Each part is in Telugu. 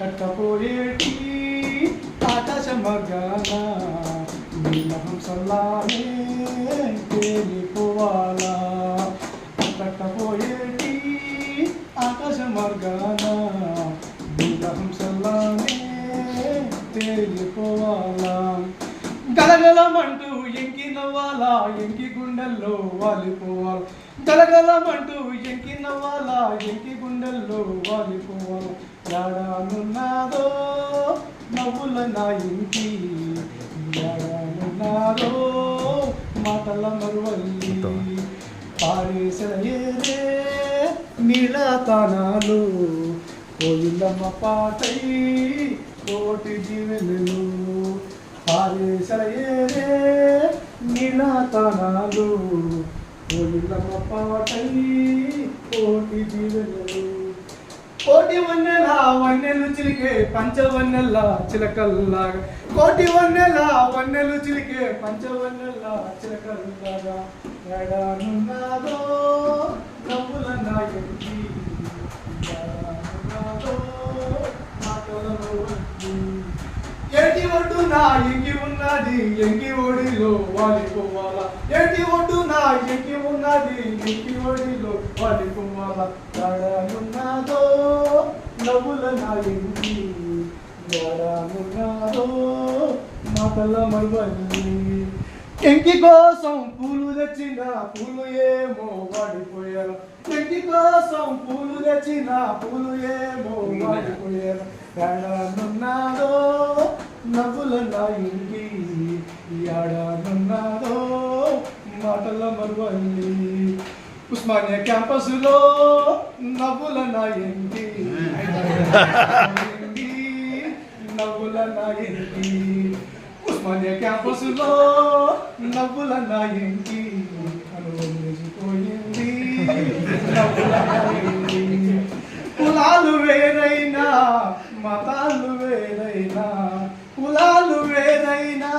కట్టపోయేటి ఆకాశ మగాన నీలహంసల్లానే తేలిపోవాలా? కట్టపోయేటి ఆకాశ మార్గాన నీలహంసల్లానే తేలిపోవాలా? గలగలమంటూ నవ్వాలా ఎంకి గుండెల్లో వాలిపోవాలా. గలగలమంటూ ఎంకి నవ్వాలా ఎంకి గుండెల్లో వాలిపోవాలా. యాడానున్నాదో నవ్వుల నా ఇంటి. యాడానున్నాదో మాటల మరువల్లి. పారేసలే నీళ్ళ తానాలు కోయిలమ్మ పాటై కోటి జీవెలు పారేసలే నీళ్ళ తానాలు పాటై కోటి జీవెలు కోటి వన్నెల వన్నెలు చిలికే పంచవన్నెల చిలకల్లాగా కోటి వన్నెల వన్నెలు చిలికే పంచవన్నెల చిలకల్లాగా. ఎడానున్నాదో నవ్వుల నాయకి ఎడానున్నాదో మాటలలో వడ్డీ. ఏటి ఒడ్డు నా ఎంగి ఉన్నది ఎంగి ఒడిలో వాలిపోవాలా ఏటి ఒడ్డు నా ఎంగి ఉన్నది ఎంగి ఒడిలో వాలిపోవాలా ఎడానున్నాదో నవ్వుల నా ఎంగి ఎడానున్నాదో మాటల మరువల్లి ఎంకి కోసం పూలు తెచ్చిన పూలు ఏమో వాడిపోయారు. ఎంకి కోసం పూలు తెచ్చిన పూలు ఏమో వాడిపోయారు. ఏడానున్నాదో నవ్వుల నా మాటల మరువల్లి ఉస్మానియా క్యాంపస్లో నవ్వుల నా ఇంటి నవ్వుల నా ఇంటి ఉస్మానియా క్యాంపస్లో నవ్వుల నా ఇంటి అనుభవించిపోయింది. నవ్వుల నా ఇంటి కులాలు వేరైనా మతాలు వేరైనా. కులాలు వేరైనా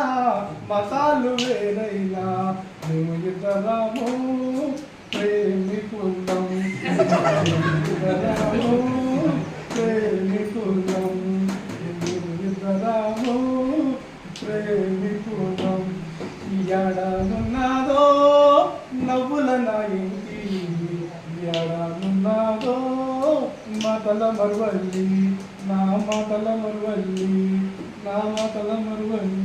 మతాలు వేరైనా. మేము ఇద్దరము ప్రేమికులం ఇద్దరము ప్రేమికులం మేము ఇద్దరము ప్రేమికులం ఎడానున్నాదో నవ్వుల నా ఇంటి. ఎడనున్నాదో మాటల మరువల్లి. నా మాటల మరువల్లి. నా మాటల మరువల్లి.